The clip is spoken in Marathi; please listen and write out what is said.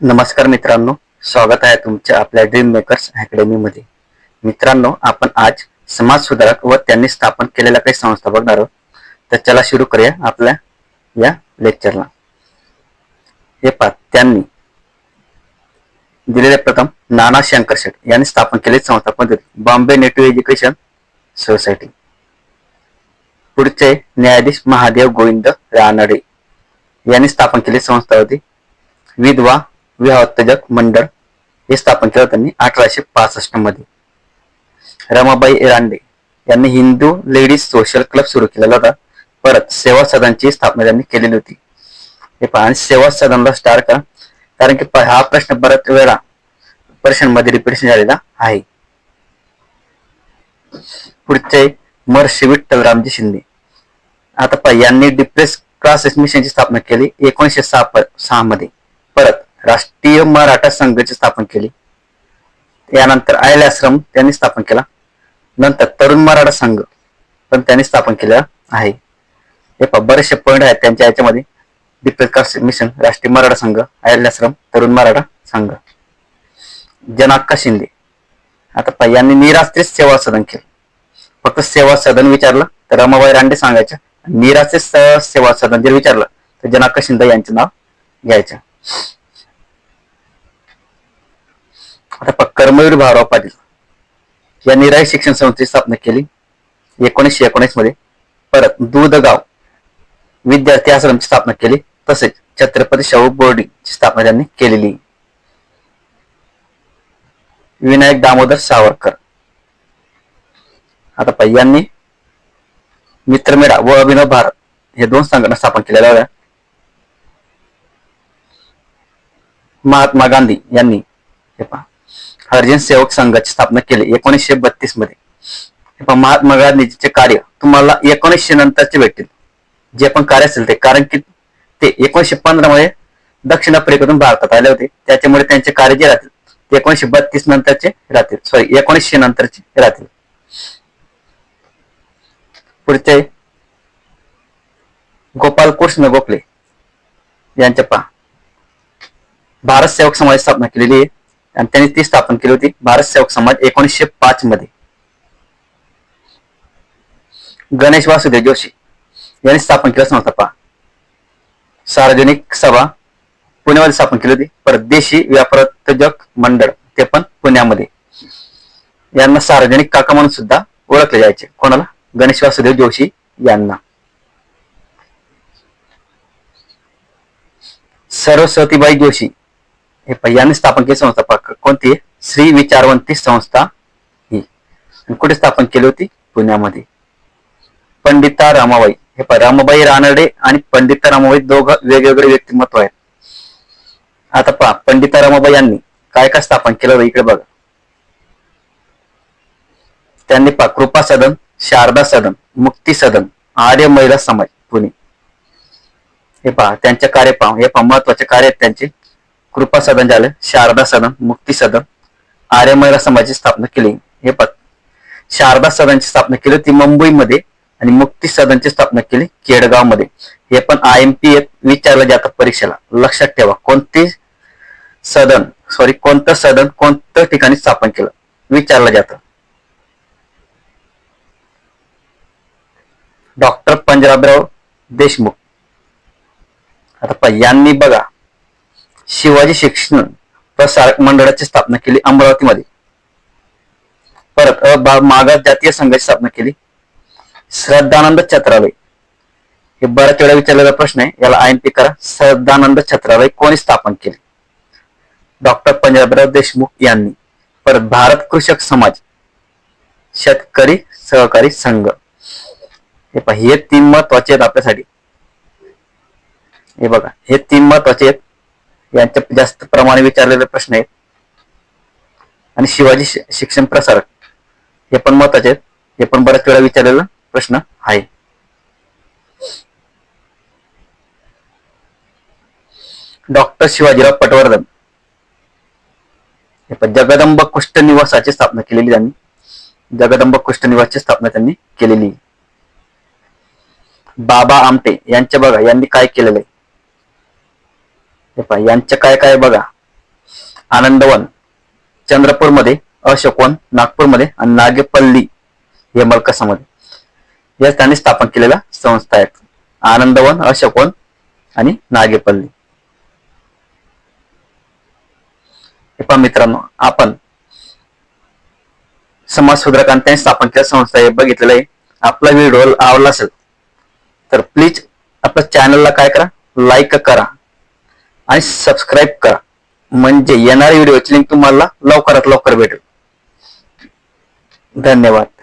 नमस्कार मित्रांनो स्वागत आहे तुमच्या आपल्या ड्रीम मेकर्स अकॅडमी मध्ये. मित्रांनो आपण आज समाज सुधारक व त्यांनी स्थापन केलेल्या काही संस्था बघणार आहोत. तर चला सुरू करूया आपल्या या लेक्चरला हे पहा त्यांनी दिलेले प्रथम नाना शंकर शेठ यांनी स्थापन केलेली संस्था पद्धती बॉम्बे नेटिव्ह एज्युकेशन सोसायटी. पुढचे न्यायाधीश महादेव गोविंद रानडे यांनी स्थापन केलेली संस्था होती. विधवा विवाहोत्तेजक मंडळ हे स्थापन केलं त्यांनी अठराशे पासष्टमध्ये. रमाबाई एरांडे यांनी हिंदू लेडीज सोशल क्लब सुरू केलेला होता. परत सेवा सदनची स्थापना त्यांनी केलेली होती. हे पहा आणि सेवा सदनला स्टार का कारण की हा प्रश्न बऱ्याच वेळा परीक्षांमध्ये रिपिटेशन झालेला आहे. पुढचे महर्षी विठ्ठल रामजी शिंदे. आता पहा यांनी डिप्रेस क्लासेस मिशनची स्थापना केली एकोणीसशे सहा सहा मध्ये. परत राष्ट्रीय मराठा संघाची स्थापन केली. यानंतर आयल आश्रम त्यांनी स्थापन केला. नंतर तरुण मराठा संघ पण त्यांनी स्थापन केला आहे. हे बरेचसे पॉईंट आहेत त्यांच्या याच्यामध्ये. डिप्रेस मिशन राष्ट्रीय मराठा संघ आयल आश्रम तरुण मराठा संघ. जनाक्का शिंदे. आता यांनी निराश्रित सेवा सदन केलं. फक्त सेवा सदन विचारलं तर रमाबाई रांडे सांगायच्या निराचे सेवा सदन जर विचारलं तर जनाक्का शिंदे यांचं नाव घ्यायचं. आता पहा, कर्मवीर भाऊराव पाटील यांनी राय शिक्षण संस्थेची स्थापना केली. एकोणीसशे एकोणीसमध्ये परत दूधगाव विद्यार्थी आश्रमची स्थापना केली. तसेच छत्रपती शाहू बोर्डिंगची स्थापना त्यांनी केलेली. विनायक दामोदर सावरकर. आता पहा यांनी मित्रमेळा व अभिनव भारत हे दोन संघटना स्थापन केलेल्या होत्या महात्मा गांधी यांनी हे पहा हरिजन सेवक संघाची स्थापना केली एकोणीसशे बत्तीसमध्ये. महात्मा गांधीचे कार्य तुम्हाला एकोणीसशे नंतरचे भेटतील. जे पण कार्य असेल ते. कारण की ते एकोणीसशे पंधरा मध्ये दक्षिण आफ्रिकेतून भारतात आले होते. त्याच्यामुळे त्यांचे कार्य जे राहतील ते एकोणीसशे बत्तीस नंतरचे राहतील. सॉरी एकोणीसशे नंतरचे राहतील. पुढचे गोपाल कृष्ण गोखले यांच्या पहा. भारत सेवक समाज स्थापना केलेली आहे. आणि त्यांनी ती स्थापन केली होती भारत सेवक समाज एकोणीसशे पाच मध्ये. गणेश वासुदेव जोशी यांनी स्थापन केलं संस्था पहा सार्वजनिक सभा पुण्यामध्ये स्थापन केली होती परदेशी व्यापारोद्योजक मंडळ ते पण पुण्यामध्ये. यांना सार्वजनिक काका म्हणून सुद्धा ओळखले जायचे. कोणाला? गणेश वासुदेव जोशी यांना. सरस्वतीबाई जोशी हे पहा, यांनी स्थापन केली संस्था कोणती? आहे? श्री विचारवंती संस्था ही. कुठे स्थापन केली होती? पुण्यामध्ये. पंडिता रामाबाई. हे पहा, रामाबाई रानडे आणि पंडिता रामाबाई दोघं वेगवेगळे व्यक्तिमत्व आहेत. आता पहा पंडिता रामाबाई यांनी काय काय स्थापन केलं इकडे बघा. त्यांनी पहा कृपा सदन शारदा सदन मुक्ती सदन आर्य महिला समाज पुणे. हे पहा त्यांचे कार्य पहा हे पहा महत्त्वाचे कार्य आहेत त्यांचे. कृपा सदन झालं शारदा सदन मुक्ती सदन आर्य महिला समाजाची स्थापना केली. हे पद शारदा सदनची स्थापना केली ती मुंबईमध्ये आणि मुक्ती सदनची स्थापना केली केडगावमध्ये हे पण आय एम पी विचारलं जातं परीक्षेला. लक्षात ठेवा कोणते सदन सॉरी कोणतं सदन कोणत्या ठिकाणी स्थापन केलं? विचारलं जातं. डॉक्टर पंजाबराव देशमुख. आता यांनी बघा. शिवाजी शिक्षण प्रसारक मंडळाची स्थापना केली अमरावतीमध्ये. परत अ मागास जातीय संघाची स्थापना केली. श्रद्धानंद छत्रालय हे बऱ्याच वेळा विचारलेला प्रश्न आहे. याला आय एम पी करा. श्रद्धानंद छत्रालय कोणी स्थापन केले? डॉक्टर पंजाबराव देशमुख यांनी. परत भारत कृषक समाज. शेतकरी सहकारी संघ. हे पहा हे तीन महत्त्वाचे आहेत आपल्यासाठी. हे बघा हे तीन महत्त्वाचे आहेत. यांच्या जास्त प्रमाणे विचारलेले प्रश्न आहेत. आणि शिवाजी शिक्षण प्रसारक हे पण महत्त्वाचे आहेत. हे पण बऱ्याच वेळा विचारलेला प्रश्न आहे. डॉक्टर शिवाजीराव पटवर्धन हे पण जगदंब कुष्ठ निवासाची स्थापना केलेली त्यांनी. जगदंब कुष्ठ निवासची स्थापना त्यांनी केलेली. बाबा आमटे यांचे बघा यांनी काय केलेलं आहे? हे पहा यांचं काय काय बघा. आनंदवन चंद्रपूरमध्ये अशोकवन नागपूरमध्ये आणि नागेपल्ली हे मलकसामध्ये. या त्यांनी स्थापन केलेल्या संस्था आहेत. आनंदवन अशोकवन आणि नागेपल्ली. हे पहा मित्रांनो आपण समाज सुधारकांनी त्यांनी स्थापन केलेल्या संस्था हे बघितलेलं आहे. आपला व्हिडिओ आवडला असेल तर प्लीज आपल्या चॅनलला काय करा लाईक करा. आणि सबस्क्राईब करा. म्हणजे येणाऱ्या व्हिडिओची लिंक तुम्हाला लवकरात लवकर भेटेल. धन्यवाद.